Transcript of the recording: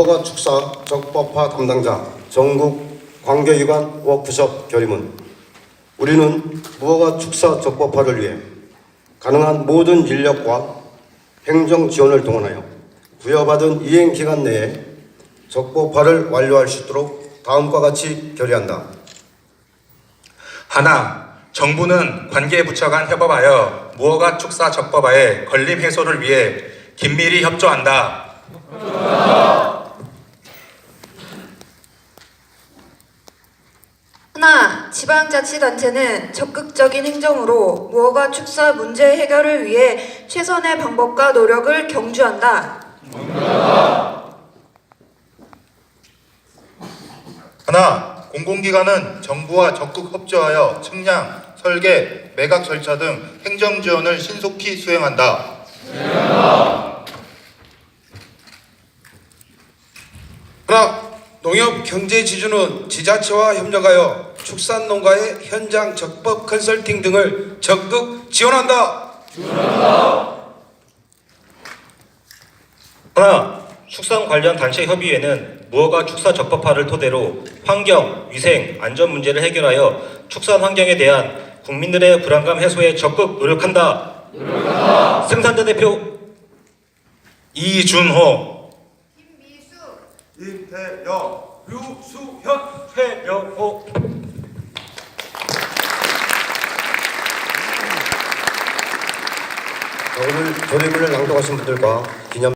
무허가 축사 적법화 담당자 전국 관계기관 워크숍 결의문 우리는 무허가 축사 적법화를 위해 가능한 모든 인력과 행정 지원을 동원하여 부여받은 이행 기간 내에 적법화를 완료할 수 있도록 다음과 같이 결의한다. 하나, 정부는 관계 부처 간 협업하여 무허가 축사 적법화의 걸림 해소를 위해 긴밀히 협조한다. 하나, 지방자치단체는 적극적인 행정으로 무허가 축사 문제 해결을 위해 최선의 방법과 노력을 경주한다. 하나, 공공기관은 정부와 적극 협조하여 측량, 설계, 매각 절차 등 행정 지원을 신속히 수행한다. 하나, 농협 경제 지주는 지자체와 협력하여 축산농가의 현장 적법 컨설팅 등을 적극 지원한다. 하나, 축산 관련 단체 협의회는 무허가 축사 적법화를 토대로 환경, 위생, 안전 문제를 해결하여 축산 환경에 대한 국민들의 불안감 해소에 적극 노력한다. 생산자 대표 이준호, 임태영, 유수현 최명호. 자, 오늘 조례문을 낭독하신 분들과 기념